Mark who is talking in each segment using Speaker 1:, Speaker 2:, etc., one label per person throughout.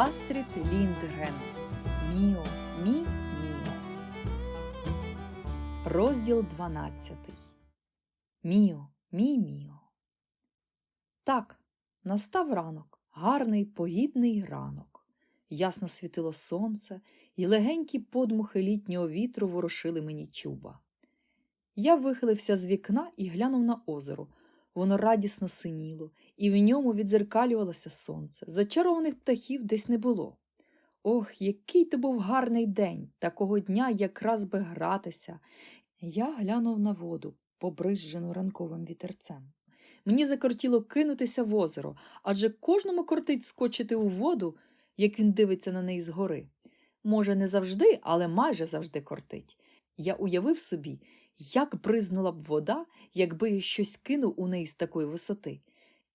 Speaker 1: Астрід Ліндгрен. Міо, мі, міо. Розділ 12. Міо, мій міо. Так, настав ранок, гарний погідний ранок. Ясно світило сонце, і легенькі подмухи літнього вітру ворушили мені чуба. Я вихилився з вікна і глянув на озеро. Воно радісно синіло, і в ньому відзеркалювалося сонце. Зачарованих птахів десь не було. Ох, який то був гарний день, такого дня якраз би гратися. Я глянув на воду, побризжену ранковим вітерцем. Мені закортіло кинутися в озеро, адже кожному кортить скочити у воду, як він дивиться на неї згори. Може, не завжди, але майже завжди кортить. Я уявив собі, як бризнула б вода, якби я щось кинув у неї з такої висоти.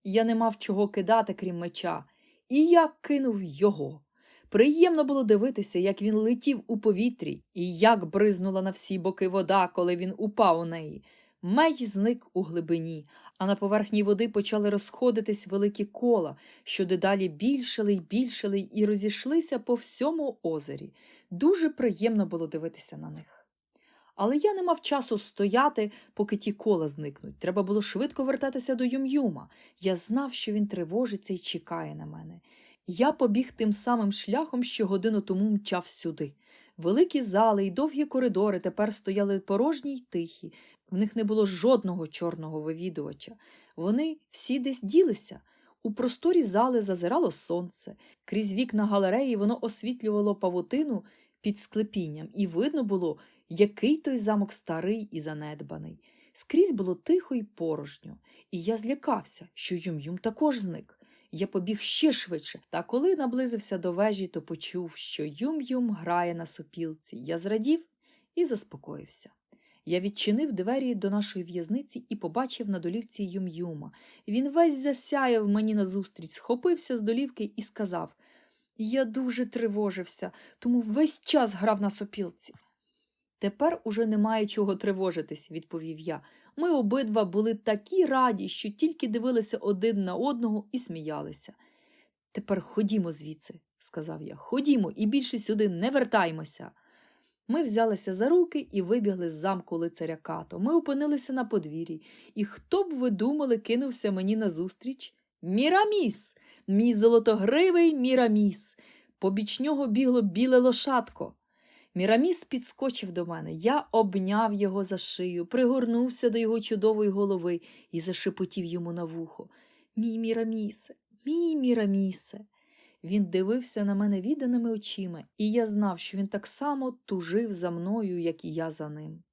Speaker 1: Я не мав чого кидати, крім меча, і я кинув його. Приємно було дивитися, як він летів у повітрі, і як бризнула на всі боки вода, коли він упав у неї. Меч зник у глибині, а на поверхні води почали розходитись великі кола, що дедалі більшали й більшали і розійшлися по всьому озері. Дуже приємно було дивитися на них. Але я не мав часу стояти, поки ті кола зникнуть. Треба було швидко вертатися до Юм'юма. Я знав, що він тривожиться і чекає на мене. Я побіг тим самим шляхом, що годину тому мчав сюди. Великі зали й довгі коридори тепер стояли порожні й тихі. В них не було жодного чорного вивідувача. Вони всі десь ділися. У просторі зали зазирало сонце. Крізь вікна галереї воно освітлювало павутину під склепінням, і видно було, який той замок старий і занедбаний. Скрізь було тихо й порожньо, і я злякався, що Юм-Юм також зник. Я побіг ще швидше, та коли наблизився до вежі, то почув, що Юм-Юм грає на сопілці. Я зрадів і заспокоївся. Я відчинив двері до нашої в'язниці і побачив на долівці Юм-Юма. Він весь засяяв мені назустріч, схопився з долівки і сказав Я дуже тривожився, тому весь час грав на сопілці. Тепер уже немає чого тривожитись, відповів я. Ми обидва були такі раді, що тільки дивилися один на одного і сміялися. Тепер ходімо звідси, сказав я. Ходімо і більше сюди не вертаймося. Ми взялися за руки і вибігли з замку лицаря Като. Ми опинилися на подвір'ї, і хто б ви думали, кинувся мені назустріч? Міраміс, мій золотогривий міраміс. Побіч нього бігло біле лошадко. Міраміс підскочив до мене. Я обняв його за шию, пригорнувся до його чудової голови і зашепотів йому на вухо. Мій Мірамісе, мій Мірамісе. Він дивився на мене відданими очима, і я знав, що він так само тужив за мною, як і я за ним.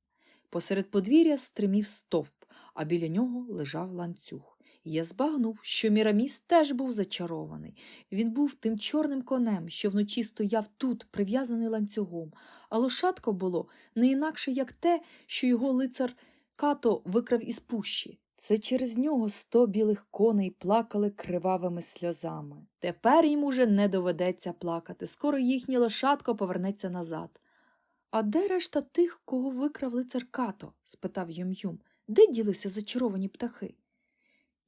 Speaker 1: Посеред подвір'я стримів стовп, а біля нього лежав ланцюг. Я збагнув, що Міраміс теж був зачарований. Він був тим чорним конем, що вночі стояв тут, прив'язаний ланцюгом, а лошадко було не інакше, як те, що його лицар Като викрав із пущі. Це через нього сто білих коней плакали кривавими сльозами. Тепер їм уже не доведеться плакати, скоро їхнє лошадко повернеться назад. А де решта тих, кого викрав лицар Като? спитав Юм-Юм. Де ділися зачаровані птахи?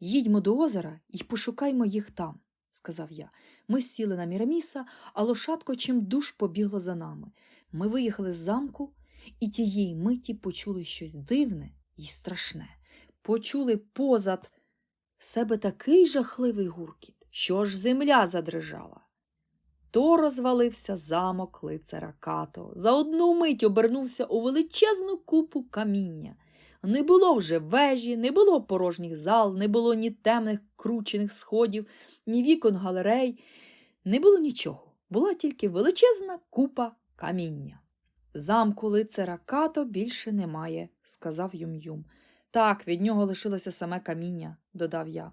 Speaker 1: Їдьмо до озера і пошукаймо їх там, сказав я. Ми сіли на Міраміса, а лошадко чим душ побігло за нами. Ми виїхали з замку і тієї миті почули щось дивне і страшне. Почули позад себе такий жахливий гуркіт, що аж земля задрижала. То розвалився замок лицара Като. За одну мить обернувся у величезну купу каміння. Не було вже вежі, не було порожніх зал, не було ні темних кручених сходів, ні вікон галерей, не було нічого. Була тільки величезна купа каміння. Замку лицара Като більше немає, сказав Юм-Юм. Так, від нього лишилося саме каміння, додав я.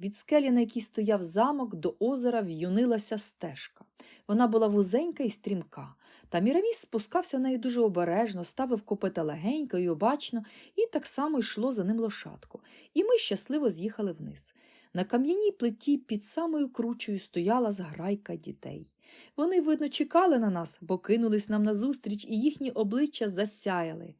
Speaker 1: Від скелі, на якій стояв замок, до озера в'юнилася стежка. Вона була вузенька і стрімка. Та Міраміс спускався в неї дуже обережно, ставив копита легенько і обачно, і так само йшло за ним лошадко. І ми щасливо з'їхали вниз. На кам'яній плиті під самою кручею стояла зграйка дітей. Вони, видно, чекали на нас, бо кинулись нам назустріч, і їхні обличчя засяяли.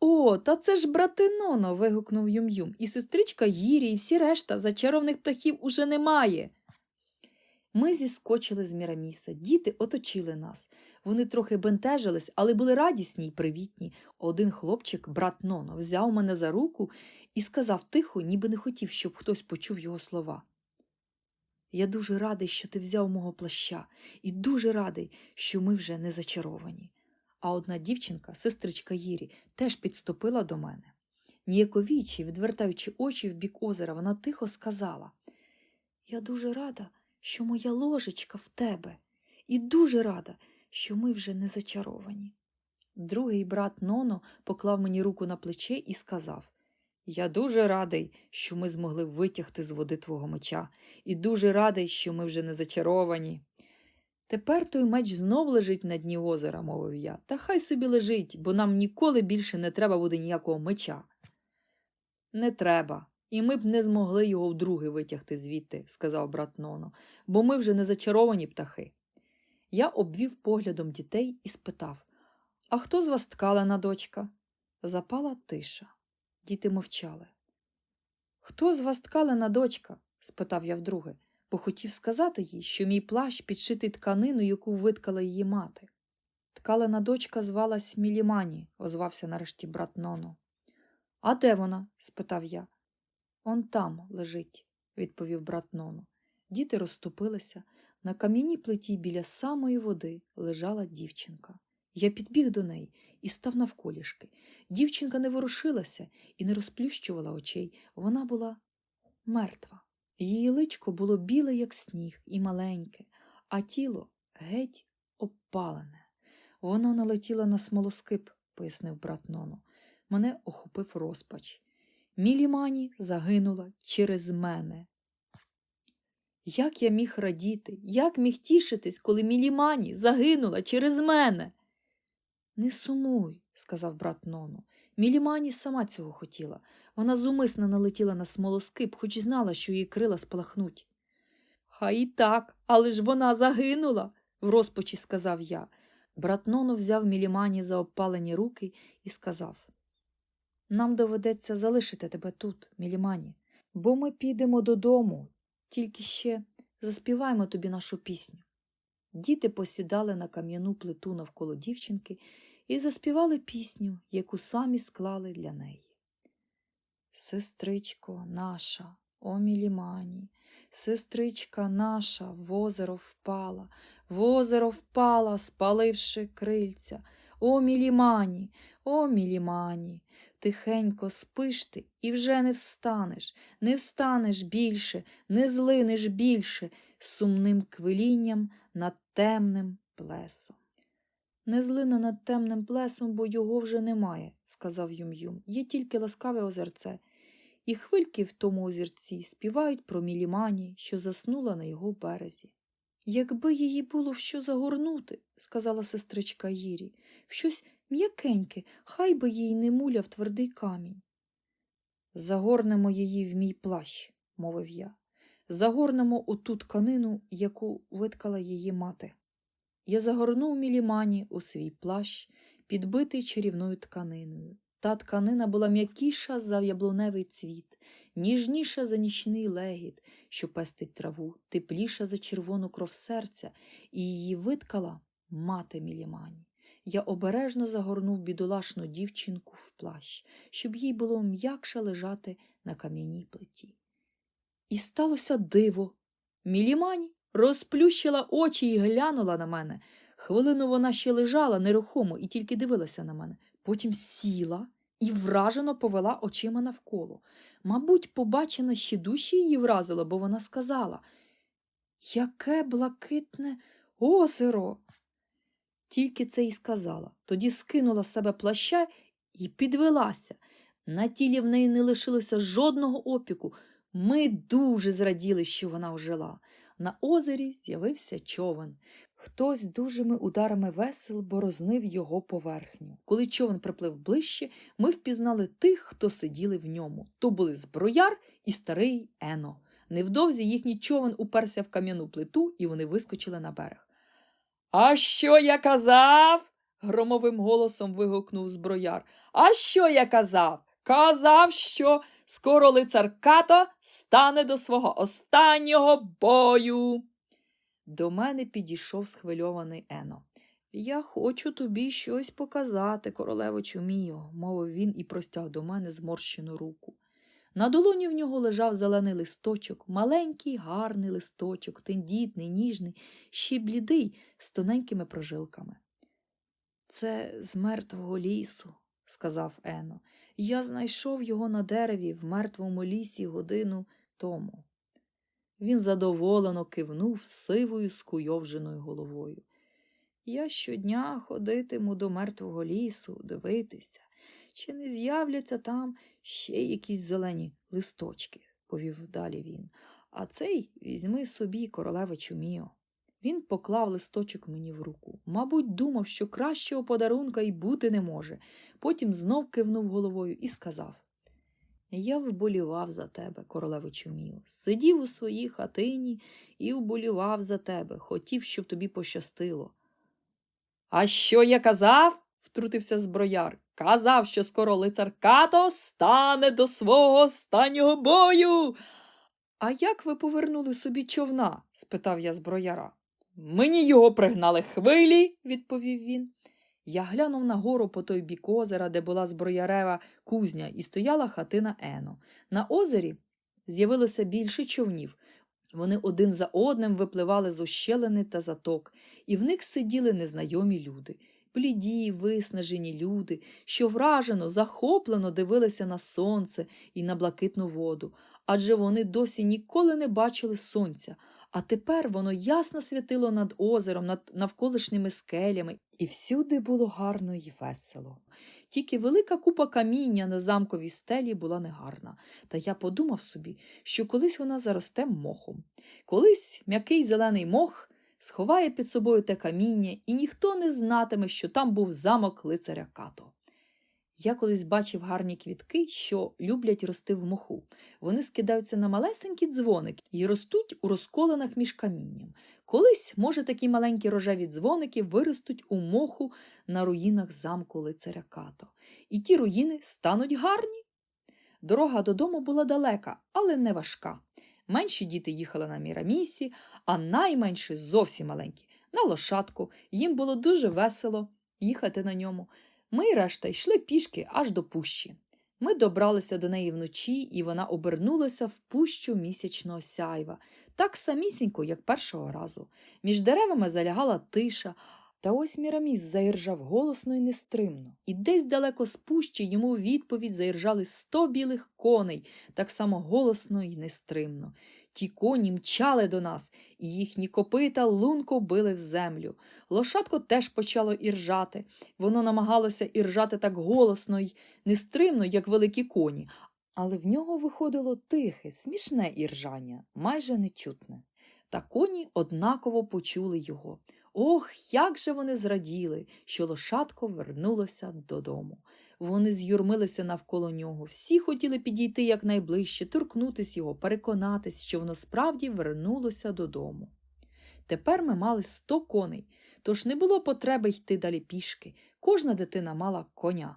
Speaker 1: О, та це ж братиноно. вигукнув Юм-Юм. І сестричка Гірі, і всі решта зачарованих птахів уже немає. Ми зіскочили з Міраміса, діти оточили нас. Вони трохи бентежились, але були радісні й привітні. Один хлопчик, брат Ноно, взяв мене за руку і сказав тихо, ніби не хотів, щоб хтось почув його слова. Я дуже радий, що ти взяв мого плаща, і дуже радий, що ми вже не зачаровані. А одна дівчинка, сестричка Їрі, теж підступила до мене. Ніяковічі, відвертаючи очі в бік озера, вона тихо сказала Я дуже рада, що моя ложечка в тебе, і дуже рада, що ми вже не зачаровані. Другий брат Ноно поклав мені руку на плече і сказав Я дуже радий, що ми змогли витягти з води твого меча, і дуже радий, що ми вже не зачаровані. Тепер той меч знов лежить на дні озера, мовив я, та хай собі лежить, бо нам ніколи більше не треба буде ніякого меча. Не треба, і ми б не змогли його вдруге витягти звідти, сказав брат Ноно, бо ми вже не зачаровані птахи. Я обвів поглядом дітей і спитав А хто з вас ткалена дочка? Запала тиша. Діти мовчали. Хто з вас ткалена дочка? спитав я вдруге, бо хотів сказати їй, що мій плащ підшитий тканиною, яку виткала її мати. Ткалена дочка звалась Мілімані, озвався нарешті брат Ноно. А де вона? спитав я. Он там лежить, відповів брат Ноно. Діти розступилися. На кам'яній плиті біля самої води лежала дівчинка. Я підбіг до неї і став навколішки. Дівчинка не ворушилася і не розплющувала очей. Вона була мертва. Її личко було біле, як сніг, і маленьке, а тіло геть обпалене. Вона налетіла на смолоскип, пояснив брат Ноно. Мене охопив розпач. Мілімані загинула через мене. Як я міг радіти, як міг тішитись, коли Мілімані загинула через мене? Не сумуй, сказав брат Ноно. Мілімані сама цього хотіла. Вона зумисно налетіла на смолоскип, хоч і знала, що її крила спалахнуть. Хай і так, але ж вона загинула, в розпачі сказав я. Брат Ноно взяв Мілімані за обпалені руки і сказав Нам доведеться залишити тебе тут, Мілімані, бо ми підемо додому, тільки ще заспіваємо тобі нашу пісню. Діти посідали на кам'яну плиту навколо дівчинки і заспівали пісню, яку самі склали для неї. Сестричко наша, о мілімані, сестричка наша в озеро впала, в озеро впала, спаливши крильця. О мілімані, о мілімані, тихенько спиш ти і вже не встанеш, не встанеш більше, не злинеш більше сумним квилінням над темним плесом. Не злина над темним плесом, бо його вже немає, сказав Юм-Юм. Є тільки ласкаве озерце, і хвильки в тому озерці співають про мілімані, що заснула на його березі. Якби її було в що загорнути, сказала сестричка Їрі, щось м'якеньке, хай би їй не муляв твердий камінь. Загорнемо її в мій плащ, мовив я. Загорнемо у ту тканину, яку виткала її мати. Я загорнув мілімані у свій плащ, підбитий чарівною тканиною. Та тканина була м'якіша за яблуневий цвіт, ніжніша за нічний легіт, що пестить траву, тепліша за червону кров серця, і її виткала мати мілімані. Я обережно загорнув бідолашну дівчинку в плащ, щоб їй було м'якше лежати на кам'яній плиті. І сталося диво. Мілімані розплющила очі і глянула на мене. Хвилину вона ще лежала нерухомо і тільки дивилася на мене. Потім сіла і вражено повела очима навколо. Мабуть, побачена ще душі її вразило, бо вона сказала Яке блакитне озеро. Тільки це й сказала. Тоді скинула з себе плаща і підвелася. На тілі в неї не лишилося жодного опіку. Ми дуже зраділи, що вона ожила. На озері з'явився човен. Хтось дужими ударами весел борознив його поверхню. Коли човен приплив ближче, ми впізнали тих, хто сиділи в ньому. То були зброяр і старий Ено. Невдовзі їхній човен уперся в кам'яну плиту, і вони вискочили на берег. А що я казав? громовим голосом вигукнув зброяр. А що я казав? Казав, що скоро лицар Като стане до свого останнього бою. До мене підійшов схвильований Ено. Я хочу тобі щось показати, королевичу мію, мовив він і простяг до мене зморщену руку. На долоні в нього лежав зелений листочок, маленький, гарний листочок, тендітний, ніжний, ще блідий, з тоненькими прожилками. Це з мертвого лісу, сказав Ено. Я знайшов його на дереві в мертвому лісі годину тому. Він задоволено кивнув сивою скуйовженою головою. Я щодня ходитиму до мертвого лісу дивитися, чи не з'являться там ще якісь зелені листочки, повів далі він. А цей візьми собі, королевичу міо. Він поклав листочок мені в руку. Мабуть, думав, що кращого подарунка й бути не може. Потім знов кивнув головою і сказав Я вболівав за тебе, королевичу мію. Сидів у своїй хатині і вболівав за тебе, хотів, щоб тобі пощастило. А що я казав? втрутився зброяр. Казав, що скоро лицар Като стане до свого останнього бою. А як ви повернули собі човна? спитав я зброяра. Мені його пригнали хвилі, відповів він. Я глянув нагору по той бік озера, де була зброярева кузня, і стояла хатина Ено. На озері з'явилося більше човнів. Вони один за одним випливали з ущелини та заток, і в них сиділи незнайомі люди. Бліді, виснажені люди, що вражено, захоплено дивилися на сонце і на блакитну воду, адже вони досі ніколи не бачили сонця, а тепер воно ясно світило над озером, над навколишніми скелями, і всюди було гарно й весело. Тільки велика купа каміння на замковій стелі була негарна, та я подумав собі, що колись вона заросте мохом. Колись м'який зелений мох сховає під собою те каміння, і ніхто не знатиме, що там був замок лицаря Като. Я колись бачив гарні квітки, що люблять рости в моху. Вони скидаються на малесенький дзвоник і ростуть у розколинах між камінням. Колись, може, такі маленькі рожеві дзвоники виростуть у моху на руїнах замку лицаря Като. І ті руїни стануть гарні. Дорога додому була далека, але не важка. Менші діти їхали на мірамісі, а найменші зовсім маленькі на лошадку. Їм було дуже весело їхати на ньому. Ми решта йшли пішки аж до пущі. Ми добралися до неї вночі, і вона обернулася в пущу місячного сяйва, так самісінько, як першого разу. Між деревами залягала тиша, та ось Міраміс заіржав голосно і нестримно, і десь далеко з пущі йому у відповідь заіржали сто білих коней, так само голосно і нестримно. Ті коні мчали до нас, і їхні копита лунко били в землю. Лошадко теж почало іржати. Воно намагалося іржати так голосно й нестримно, як великі коні, але в нього виходило тихе, смішне іржання, майже нечутне. Та коні однаково почули його. Ох, як же вони зраділи, що лошадко вернулося додому. Вони з'юрмилися навколо нього, всі хотіли підійти якнайближче, торкнутися його, переконатись, що воно справді вернулося додому. Тепер ми мали сто коней, тож не було потреби йти далі пішки. Кожна дитина мала коня.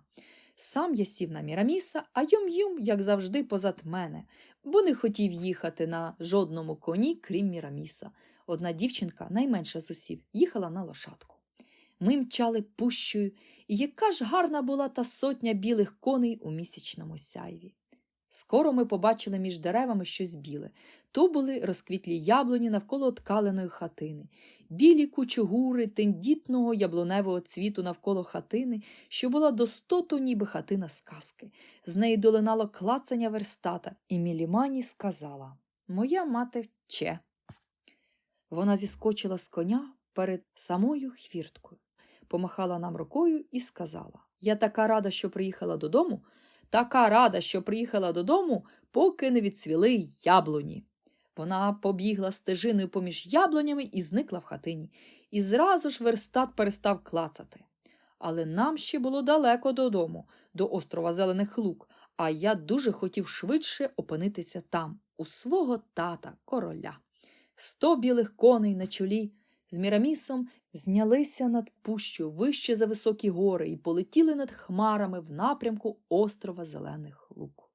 Speaker 1: Сам я сів на Міраміса, а Юм-Юм, як завжди, позад мене, бо не хотів їхати на жодному коні, крім Міраміса. Одна дівчинка, найменша з усів, їхала на лошадку. Ми мчали пущою, і яка ж гарна була та сотня білих коней у місячному сяйві. Скоро ми побачили між деревами щось біле. То були розквітлі яблуні навколо ткаленої хатини, білі кучугури тендітного яблуневого цвіту навколо хатини, що була достоту, ніби хатина сказки. З неї долинало клацання верстата, і Мілімані сказала Моя мати че. Вона зіскочила з коня перед самою хвірткою, помахала нам рукою і сказала Я така рада, що приїхала додому, така рада, що приїхала додому, поки не відцвіли яблуні. Вона побігла стежиною поміж яблунями і зникла в хатині, і зразу ж верстат перестав клацати. Але нам ще було далеко додому, до острова Зелених Лук, а я дуже хотів швидше опинитися там, у свого тата, короля. Сто білих коней на чолі з Мірамісом знялися над пущу вище за високі гори і полетіли над хмарами в напрямку острова Зелених Лук.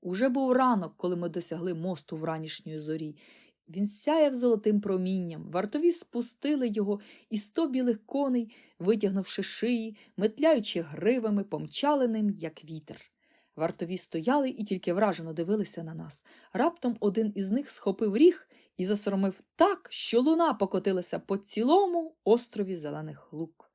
Speaker 1: Уже був ранок, коли ми досягли мосту вранішньої зорі. Він сяяв золотим промінням, вартові спустили його, і сто білих коней, витягнувши шиї, метляючи гривами, помчали ним, як вітер. Вартові стояли і тільки вражено дивилися на нас. Раптом один із них схопив ріг і засоромив так, що луна покотилася по цілому острові зелених лук.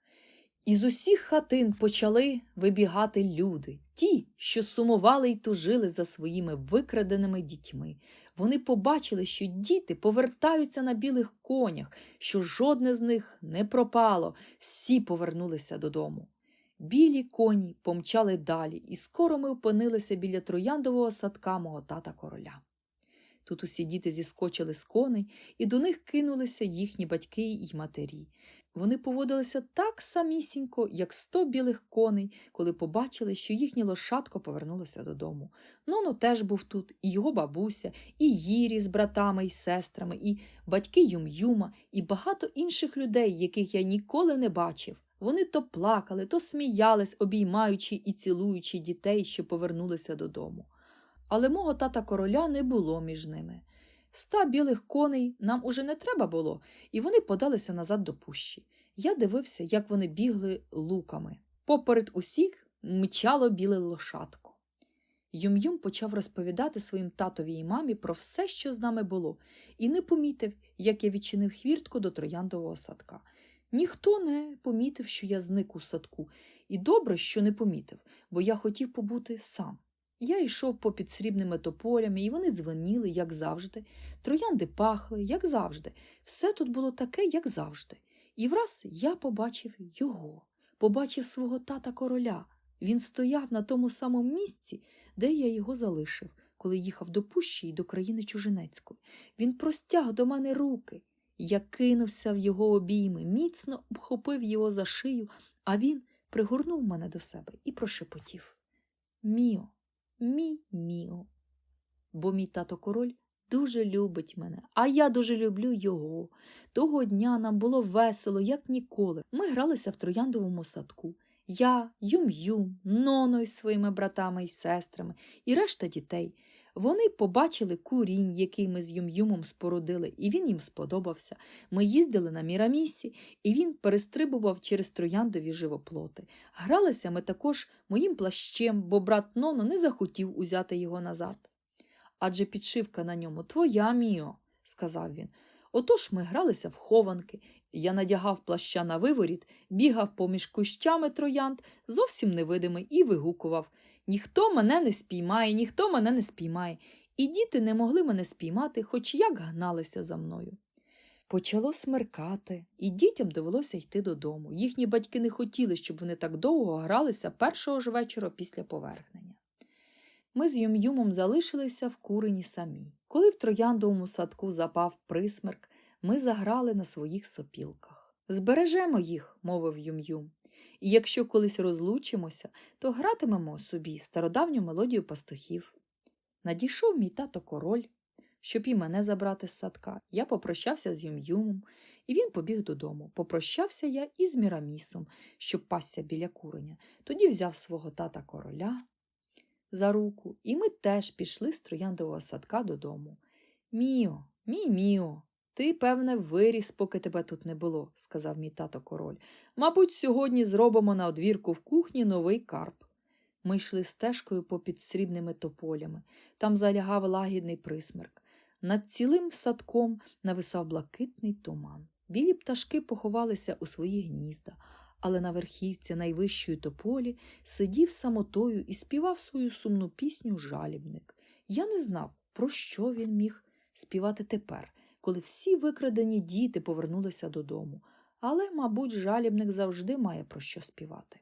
Speaker 1: Із усіх хатин почали вибігати люди, ті, що сумували й тужили за своїми викраденими дітьми. Вони побачили, що діти повертаються на білих конях, що жодне з них не пропало, всі повернулися додому. Білі коні помчали далі, і скоро ми опинилися біля трояндового садка мого тата короля. Тут усі діти зіскочили з коней, і до них кинулися їхні батьки й матері. Вони поводилися так самісінько, як сто білих коней, коли побачили, що їхнє лошадко повернулося додому. Ноно теж був тут, і його бабуся, і Їрі з братами і сестрами, і батьки Юм-Юма, і багато інших людей, яких я ніколи не бачив. Вони то плакали, то сміялись, обіймаючи і цілуючи дітей, що повернулися додому. Але мого тата короля не було між ними. Ста білих коней нам уже не треба було, і вони подалися назад до пущі. Я дивився, як вони бігли луками. Поперед усіх мчало біле лошадко. Юм-Юм почав розповідати своїм татові і мамі про все, що з нами було, і не помітив, як я відчинив хвіртку до трояндового садка. Ніхто не помітив, що я зник у садку, і добре, що не помітив, бо я хотів побути сам. Я йшов попід срібними тополями, і вони дзвеніли, як завжди. Троянди пахли, як завжди. Все тут було таке, як завжди. І враз я побачив його, побачив свого тата короля. Він стояв на тому самому місці, де я його залишив, коли їхав до пущі й до країни чужинецької. Він простяг до мене руки. Я кинувся в його обійми, міцно обхопив його за шию, а він пригорнув мене до себе і прошепотів Міо, мій Міо. Бо мій тато король дуже любить мене, а я дуже люблю його. Того дня нам було весело, як ніколи. Ми гралися в трояндовому садку. Я, Юм-Юм, Ноно із своїми братами і сестрами, і решта дітей. Вони побачили курінь, який ми з Юм-Юмом спорудили, і він їм сподобався. Ми їздили на Мірамісі, і він перестрибував через трояндові живоплоти. Гралися ми також моїм плащем, бо брат Ноно не захотів узяти його назад. Адже підшивка на ньому твоя, Міо, сказав він. Отож ми гралися в хованки. Я надягав плаща на виворіт, бігав поміж кущами троянд, зовсім невидимий, і вигукував Ніхто мене не спіймає, ніхто мене не спіймає. І діти не могли мене спіймати, хоч як гналися за мною. Почало смеркати, і дітям довелося йти додому. Їхні батьки не хотіли, щоб вони так довго гралися першого ж вечора після поверхнення. Ми з Юм-Юмом залишилися в курені самі. Коли в трояндовому садку запав присмерк, ми заграли на своїх сопілках. Збережемо їх, мовив Юм-Юм. І якщо колись розлучимося, то гратимемо собі стародавню мелодію пастухів. Надійшов мій тато король, щоб і мене забрати з садка. Я попрощався з Юм-Юмом, і він побіг додому. Попрощався я і з Мірамісом, що пасся біля куреня. Тоді взяв свого тата короля за руку, і ми теж пішли з трояндового садка додому. Міо, мій Міо, ти, певне, виріс, поки тебе тут не було, сказав мій тато король. Мабуть, сьогодні зробимо на одвірку в кухні новий карп. Ми йшли стежкою попід срібними тополями. Там залягав лагідний присмерк. Над цілим садком нависав блакитний туман. Білі пташки поховалися у свої гнізда, але на верхівці найвищої тополі сидів самотою і співав свою сумну пісню жалібник. Я не знав, про що він міг співати тепер, коли всі викрадені діти повернулися додому. Але, мабуть, жалібник завжди має про що співати.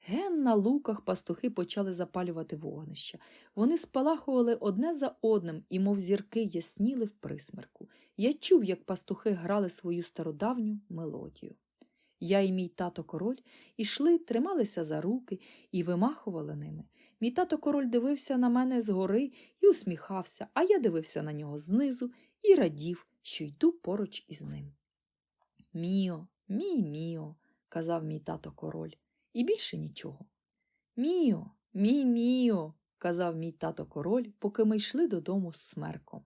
Speaker 1: Ген на луках пастухи почали запалювати вогнища. Вони спалахували одне за одним і, мов зірки, ясніли в присмерку. Я чув, як пастухи грали свою стародавню мелодію. Я і мій тато король ішли, трималися за руки і вимахували ними. Мій тато король дивився на мене згори і усміхався, а я дивився на нього знизу і радів, що йду поруч із ним. Міо, мій міо, казав мій тато король, і більше нічого. Міо, мій міо, казав мій тато король, поки ми йшли додому з смерком.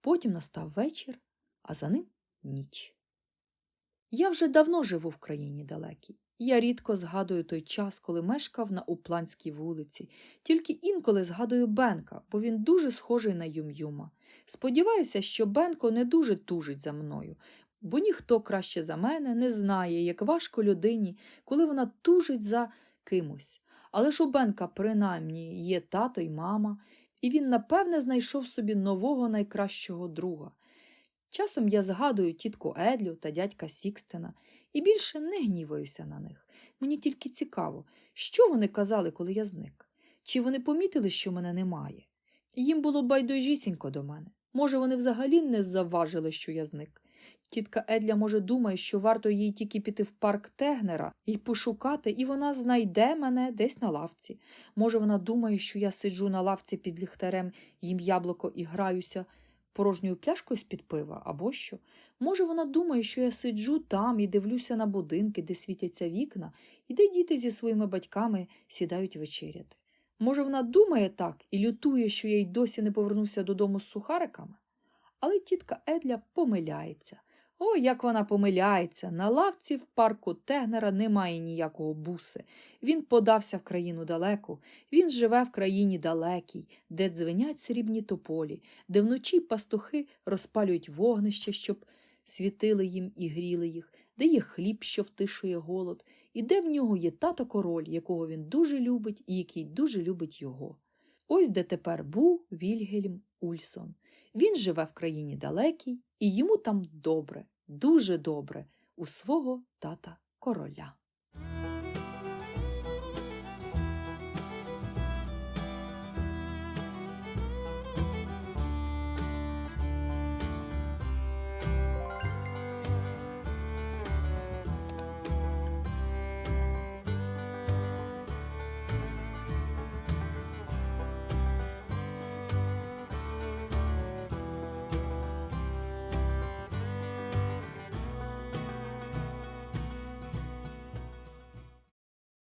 Speaker 1: Потім настав вечір, а за ним ніч. Я вже давно живу в країні далекій. Я рідко згадую той час, коли мешкав на Упланській вулиці, тільки інколи згадую Бенка, бо він дуже схожий на Юм-Юма. Сподіваюся, що Бенко не дуже тужить за мною, бо ніхто краще за мене не знає, як важко людині, коли вона тужить за кимось. Але ж у Бенка принаймні є тато й мама, і він, напевне, знайшов собі нового найкращого друга. Часом я згадую тітку Едлю та дядька Сікстена і більше не гніваюся на них. Мені тільки цікаво, що вони казали, коли я зник. Чи вони помітили, що мене немає? Їм було байдужісінько до мене. Може, вони взагалі не завважили, що я зник. Тітка Едля, може, думає, що варто їй тільки піти в парк Тегнера і пошукати, і вона знайде мене десь на лавці. Може, вона думає, що я сиджу на лавці під ліхтарем, їм яблуко і граюся порожньою пляшкою з-під пива або що. Може, вона думає, що я сиджу там і дивлюся на будинки, де світяться вікна, і де діти зі своїми батьками сідають вечеряти. Може, вона думає так і лютує, що я й досі не повернувся додому з сухариками? Але тітка Едля помиляється. О, як вона помиляється! На лавці в парку Тегнера немає ніякого буси. Він подався в країну далеку. Він живе в країні далекій, де дзвенять срібні тополі, де вночі пастухи розпалюють вогнище, щоб світили їм і гріли їх, де є хліб, що втишує голод, і де в нього є тато король, якого він дуже любить і який дуже любить його. Ось де тепер був Вільгельм Ульсон. Він живе в країні далекій, і йому там добре, дуже добре, у свого тата короля.